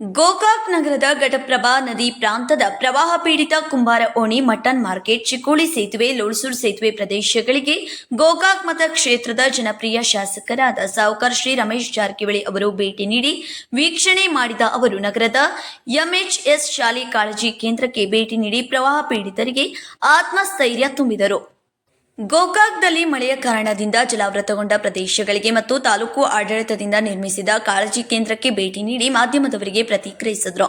ಗೋಕಾಕ್ ನಗರದ ಘಟಪ್ರಭಾ ನದಿ ಪ್ರಾಂತದ ಪ್ರವಾಹ ಪೀಡಿತ ಕುಂಬಾರ ಓಣಿ ಮಟನ್ ಮಾರ್ಕೆಟ್ ಚಿಕೋಳಿ ಸೇತುವೆ, ಲೋಳ್ಸೂರ್ ಸೇತುವೆ ಪ್ರದೇಶಗಳಿಗೆ ಗೋಕಾಕ್ ಮತಕ್ಷೇತ್ರದ ಜನಪ್ರಿಯ ಶಾಸಕರಾದ ಸಾವುಕಾರ್ ಶ್ರೀ ರಮೇಶ್ ಜಾರಕಿಹೊಳಿ ಅವರು ಭೇಟಿ ನೀಡಿ ವೀಕ್ಷಣೆ ಮಾಡಿದ ಅವರು. ನಗರದ ಎಂಎಚ್ಎಸ್ ಶಾಲೆ ಕಾಳಜಿ ಕೇಂದ್ರಕ್ಕೆ ಭೇಟಿ ನೀಡಿ ಪ್ರವಾಹ ಪೀಡಿತರಿಗೆ ಆತ್ಮಸ್ಥೈರ್ಯ ತುಂಬಿದರು. ಗೋಕಾಕ್ದಲ್ಲಿ ಮಳೆಯ ಕಾರಣದಿಂದ ಜಲಾವೃತಗೊಂಡ ಪ್ರದೇಶಗಳಿಗೆ ಮತ್ತು ತಾಲೂಕು ಆಡಳಿತದಿಂದ ನಿರ್ಮಿಸಿದ ಕಾಳಜಿ ಕೇಂದ್ರಕ್ಕೆ ಭೇಟಿ ನೀಡಿ ಮಾಧ್ಯಮದವರಿಗೆ ಪ್ರತಿಕ್ರಿಯಿಸಿದರು.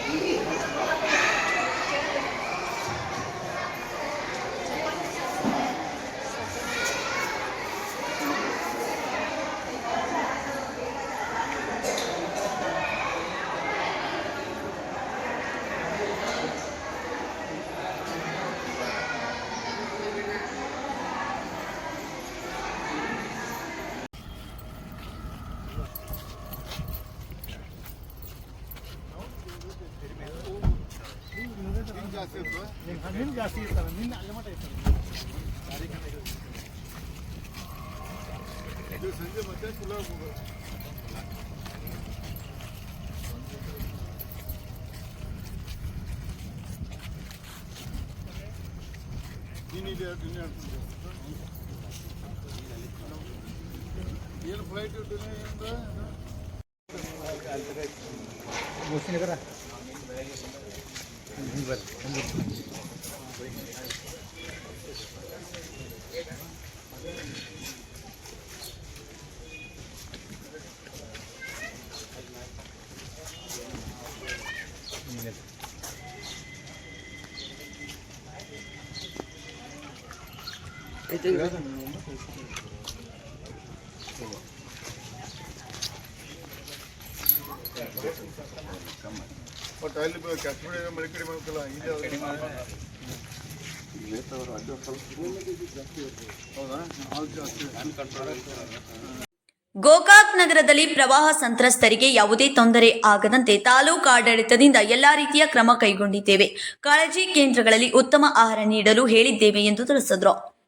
ಜಾಸ್ತಿ ಇರ್ತದೆ ನಿನ್ ಜಾಸ್ತಿ ಇರ್ತಾರೆ ನಿನ್ನ ಅಲ್ಲಿ ಮಟ್ಟ ಇರ್ತಾರೆ ಇದು ಸಂಜೆ ಮತ್ತೆ ಕುಲ ಹೋಗೋದು ನೀನಿದೆ ನಿನ್ನೆ ಹೇಳ್ತಿದ್ದೆ. ಏನು ಫ್ಲೈಟ್ ಇಟ್ಟಿನಿ ಅಂದ್ರೆ ಮುಸ್ಲಿಗರ Это Come on. ಬಟ್ ಅಲ್ಲಿ ಕಾಶ್ಮೀರ ಮಳೆ ಕಡಿಮೆ ಗೋಕಾಕ್ ನಗರದಲ್ಲಿ ಪ್ರವಾಹ ಸಂತ್ರಸ್ತರಿಗೆ ಯಾವುದೇ ತೊಂದರೆ ಆಗದಂತೆ ತಾಲೂಕು ಆಡಳಿತದಿಂದ ಎಲ್ಲಾ ರೀತಿಯ ಕ್ರಮ ಕೈಗೊಂಡಿದ್ದೇವೆ. ಕಾಳಜಿ ಕೇಂದ್ರಗಳಲ್ಲಿ ಉತ್ತಮ ಆಹಾರ ನೀಡಲು ಹೇಳಿದ್ದೇವೆ ಎಂದು ತಿಳಿಸಿದರು.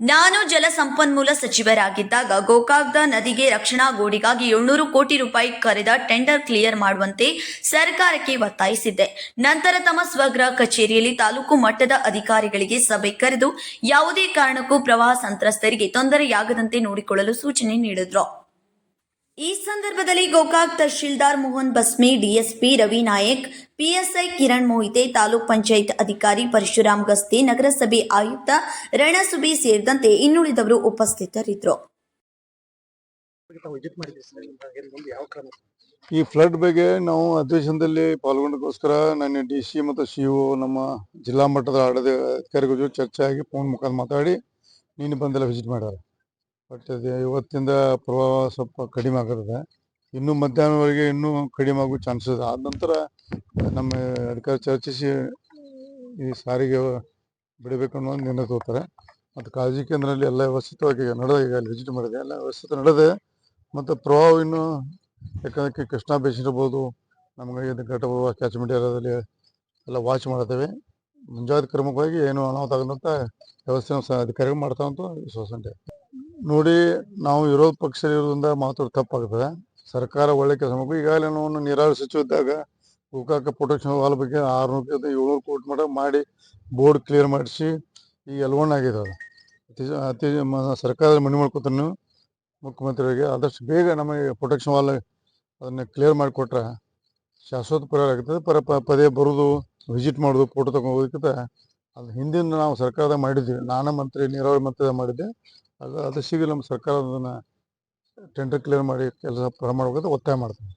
ನಾನು ಜಲಸಂಪನ್ಮೂಲ ಸಚಿವರಾಗಿದ್ದಾಗ ಗೋಕಾಕ್ದ ನದಿಗೆ ರಕ್ಷಣಾ ಗೋಡಿಗಾಗಿ ಏಳ್ನೂರು ಕೋಟಿ ರೂಪಾಯಿ ಕರೆದ ಟೆಂಡರ್ ಕ್ಲಿಯರ್ ಮಾಡುವಂತೆ ಸರ್ಕಾರಕ್ಕೆ ಒತ್ತಾಯಿಸಿದ್ದೆ. ನಂತರ ತಮ್ಮ ಸ್ವಗೃಹ ಕಚೇರಿಯಲ್ಲಿ ತಾಲೂಕು ಮಟ್ಟದ ಅಧಿಕಾರಿಗಳಿಗೆ ಸಭೆ ಕರೆದು ಯಾವುದೇ ಕಾರಣಕ್ಕೂ ಪ್ರವಾಹ ಸಂತ್ರಸ್ತರಿಗೆ ತೊಂದರೆಯಾಗದಂತೆ ನೋಡಿಕೊಳ್ಳಲು ಸೂಚನೆ ನೀಡಿದ್ರು. ಈ ಸಂದರ್ಭದಲ್ಲಿ ಗೋಕಾಕ್ ತಹಶೀಲ್ದಾರ್ ಮೋಹನ್ ಬಸ್ಮಿ ಡಿಎಸ್ಪಿ ರವಿ ನಾಯಕ್, ಪಿಎಸ್ಐ ಕಿರಣ್ ಮೋಹಿತೆ, ತಾಲೂಕ್ ಪಂಚಾಯತ್ ಅಧಿಕಾರಿ ಪರಶುರಾಮ್ ಗಸ್ತಿ, ನಗರಸಭೆ ಆಯುಕ್ತ ರಣಸುಬಿ ಸೇರಿದಂತೆ ಇನ್ನುಳಿದವರು ಉಪಸ್ಥಿತರಿದ್ದರು. ಈ ಫ್ಲಡ್ ಬಗ್ಗೆ ನಾವು ಅಧಿವೇಶನದಲ್ಲಿ ಪಾಲ್ಗೊಂಡಕ್ಕೋಸ್ಕರ ನನ್ನ ಡಿ ಸಿ ಮತ್ತು ಸಿ ಒ ನಮ್ಮ ಜಿಲ್ಲಾ ಮಟ್ಟದ ಆಡಳಿತ ಅಧಿಕಾರಿಗಳ ಜೊತೆ ಚರ್ಚೆ ಆಗಿ ಫೋನ್ ಮುಖಾಂತರ ಮಾತಾಡಿ ನೀನು ಬಂದೆಲ್ಲ ವಿಸಿಟ್ ಮಾಡ್ಯಾರ ಬಟ್ ಇವತ್ತಿಂದ ಪ್ರವಾಹ ಸ್ವಲ್ಪ ಕಡಿಮೆ ಆಗಿರುತ್ತೆ. ಇನ್ನೂ ಮಧ್ಯಾಹ್ನವರೆಗೆ ಇನ್ನೂ ಕಡಿಮೆ ಆಗೋ ಚಾನ್ಸಸ್ ಇದೆ. ಆದ ನಂತರ, ನಮ್ಮ ಅಧಿಕಾರಿ ಚರ್ಚಿಸಿ ಈ ಸಾರಿಗೆ ಬಿಡಬೇಕು ಅನ್ನೋ ನಿರ್ಣಯ ತಗೋತಾರೆ. ಮತ್ತು ಕಾಳಜಿ ಕೇಂದ್ರದಲ್ಲಿ ಎಲ್ಲ ವ್ಯವಸ್ಥಿತವಾಗಿ ಈಗ ನಡೆದ ಈಗ ಅಲ್ಲಿ ವಿಸಿಟ್ ಮಾಡಿದೆ. ಎಲ್ಲ ವ್ಯವಸ್ಥಿತ ನಡೆದೆ. ಮತ್ತು ಪ್ರವಾಹ ಇನ್ನೂ ಯಾಕಂದ್ರೆ ಕೃಷ್ಣಾ ಬೇಸ್ ಇರ್ಬೋದು ನಮಗೆ ಇದು ಘಟ ಕ್ಯಾಚ್ಮೆಂಟ್ ಏರಿಯಾದಲ್ಲಿ ಎಲ್ಲ ವಾಚ್ ಮಾಡ್ತೇವೆ. ಮುಂಜಾಗ್ರತೆ ಕ್ರಮಕ್ಕಾಗಿ ಏನು ಅನಾಹುತ ಆಗದಂಥ ವ್ಯವಸ್ಥೆ ಅಧಿಕಾರಿಗಳು ಮಾಡ್ತಾವಂತ ವಿಶ್ವಾಸ ನೋಡಿ, ನಾವು ವಿರೋಧ ಪಕ್ಷ ಇರೋದ್ರಿಂದ ಮಾತ್ರ ತಪ್ಪಾಗ್ತದೆ. ಸರ್ಕಾರ ಒಳ್ಳೆ ಕೆಲಸ ಮಾಡಬೇಕು. ಈಗಾಗಲೇ ನಾವು ನೀರಾವರಿ ಸಚಿವ ಇದ್ದಾಗ ಗೋಕಾಕ ಪ್ರೊಟೆಕ್ಷನ್ ವಾಲ್ ಬಗ್ಗೆ ಆರುನೂರಕ್ಕಿಂತ ಏಳ್ನೂರು ಕೋಟಿ ಮಟ್ಟ ಮಾಡಿ ಬೋರ್ಡ್ ಕ್ಲಿಯರ್ ಮಾಡಿಸಿ ಈಗ ಎಲ್ವಣ್ಣ ಆಗಿದೆ ಅದು ಅತಿ ಅತಿ ಮ- ಸರ್ಕಾರದ ಮನೆ ಮಾಡ್ಕೊತಾನೆ ಮುಖ್ಯಮಂತ್ರಿಯವರಿಗೆ ಆದಷ್ಟು ಬೇಗ ನಮಗೆ ಪ್ರೊಟೆಕ್ಷನ್ ವಾಲ್ ಅದನ್ನು ಕ್ಲಿಯರ್ ಮಾಡಿಕೊಟ್ರೆ ಶಾಶ್ವತ ಪರಿಹಾರ ಆಗ್ತದೆ. ಪರ ಪದೇ ಬರೋದು ವಿಸಿಟ್ ಮಾಡೋದು ಫೋಟೋ ತಗೊಂಡು ಹೋಗೋದಕ್ಕಿಂತ ಅದು ಹಿಂದಿನ ನಾವು ಸರ್ಕಾರದ ಮಾಡಿದ್ವಿ ನಾನು ಮಂತ್ರಿ, ನೀರಾವರಿ ಮಂತ್ರಿ ಮಾಡಿದ್ದೆ. ಅದು ಅದು ಶೀಘ್ರ ನಮ್ಮ ಸರ್ಕಾರ ಅದನ್ನು ಟೆಂಡರ್ ಕ್ಲಿಯರ್ ಮಾಡಿ ಕೆಲಸ ಪ್ರಾರಂಭ ಮಾಡಬೇಕಂತ ಒತ್ತಾಯ ಮಾಡ್ತೀನಿ